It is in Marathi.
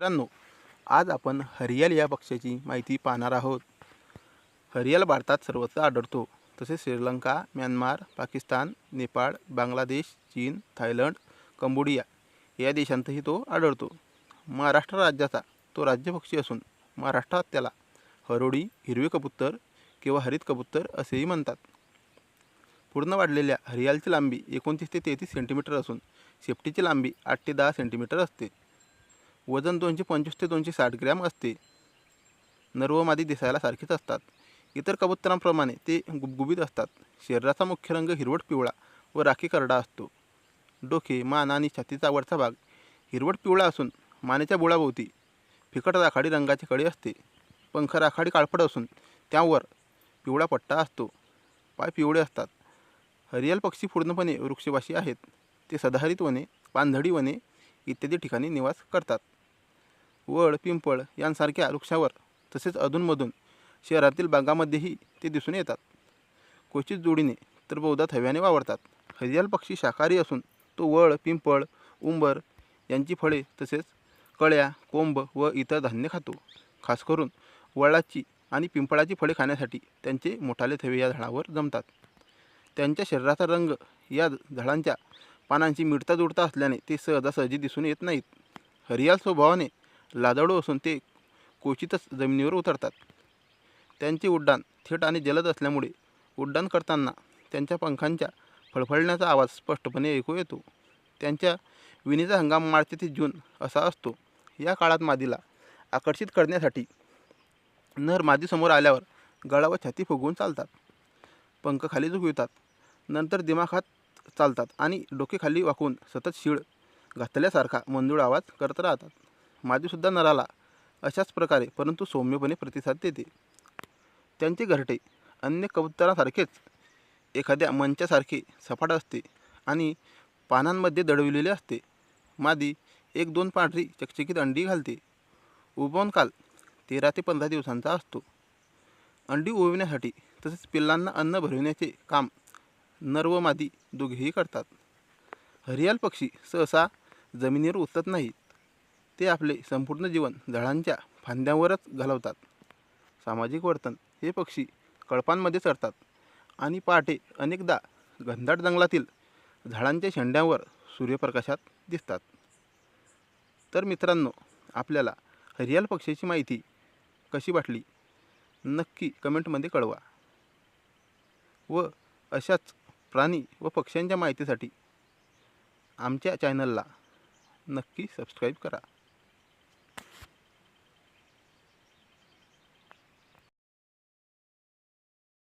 मित्रांनो आज आपण हरियाल या पक्ष्याची माहिती पाहणार आहोत. हरियाल भारतात सर्वत्र आढळतो. तसेच श्रीलंका म्यानमार पाकिस्तान नेपाळ बांगलादेश चीन थायलंड कंबोडिया या देशांतही तो आढळतो. महाराष्ट्र राज्याचा तो राज्यपक्षी असून महाराष्ट्रात त्याला हरोडी हिरवे कबूतर किंवा हरित कबूतर असेही म्हणतात. पूर्ण वाढलेल्या हरियालची लांबी एकोणतीस ते तेहतीस सेंटीमीटर असून शेपटीची लांबी आठ ते दहा सेंटीमीटर असते. वजन दोनशे पंचवीस ते दोनशे साठ ग्रॅम असते. नर्व मादी दिसायला सारखेच असतात. इतर कबुतरांप्रमाणे ते गुबगुबीत असतात. शरीराचा मुख्य रंग हिरवट पिवळा व राखी करडा असतो. डोके मान आणि छातीचा वरचा भाग हिरवट पिवळा असून मानेच्या बुळाभोवती फिकट राखाडी रंगाची कडे असते. पंख राखाडी काळपट असून त्यावर पिवळा पट्टा असतो. पाय पिवळे असतात. हरियल पक्षी पूर्णपणे वृक्षवासी आहेत. ते सदाहरित वने पानझडी वने इत्यादी ठिकाणी निवास करतात. वड पिंपळ यांसारख्या वृक्षावर तसेच अधूनमधून शहरातील बागांमध्येही ते दिसून येतात. क्वचित जोडीने तर बहुधा थव्याने वावरतात. हरियाल पक्षी शाकाहारी असून तो वड पिंपळ उंबर यांची फळे तसेच कळ्या कोंब व इतर धान्य खातो. खास करून वडाची आणि पिंपळाची फळे खाण्यासाठी त्यांचे मोठाले थवे या झाडावर जमतात. त्यांच्या शरीराचा रंग या झाडांच्या पानांची मिळता जुळता असल्याने ते सहजासहजी दिसून येत नाहीत. हरियाल स्वभावाने लाजाळू असून ते क्वचितच जमिनीवर उतरतात. त्यांचे उड्डाण थेट आणि जलद असल्यामुळे उड्डाण करताना त्यांच्या पंखांच्या फळफळण्याचा आवाज स्पष्टपणे ऐकू येतो. त्यांच्या विणीचा हंगाम मार्च ते जून असा असतो. या काळात मादीला आकर्षित करण्यासाठी नर मादीसमोर आल्यावर गळा व छाती फुगवून चालतात. पंख खाली झुकवितात. नंतर दिमाखात चालतात आणि डोके खाली वाकून सतत शिळ घातल्यासारखा मंजूळ आवाज करत राहतात. मादीसुद्धा नराला अशाच प्रकारे परंतु सौम्यपणे प्रतिसाद देते. त्यांचे घरटे अन्य कबुतरांसारखेच एखाद्या मंचासारखे सपाट असते आणि पानांमध्ये दडविलेले असते. मादी एक दोन पांढरी चकचकीत अंडी घालते. उबवून काल तेरा ते पंधरा दिवसांचा असतो. अंडी उबविण्यासाठी तसेच पिल्लांना अन्न भरविण्याचे काम नर व मादी दोघेही करतात. हरियाल पक्षी सहसा जमिनीवर उतरत नाहीत. ते आपले संपूर्ण जीवन झाडांच्या फांद्यांवरच घालवतात. सामाजिक वर्तन हे पक्षी कळपांमध्ये चरतात आणि पहाटे अनेकदा घनदाट जंगलातील झाडांच्या शेंड्यांवर सूर्यप्रकाशात दिसतात. तर मित्रांनो आपल्याला हरियाल पक्षीची माहिती कशी वाटली? नक्की कमेंटमध्ये कळवा. व अशाच प्राणी व पक्ष्यांच्या माहितीसाठी आमच्या चॅनलला नक्की सबस्क्राईब करा.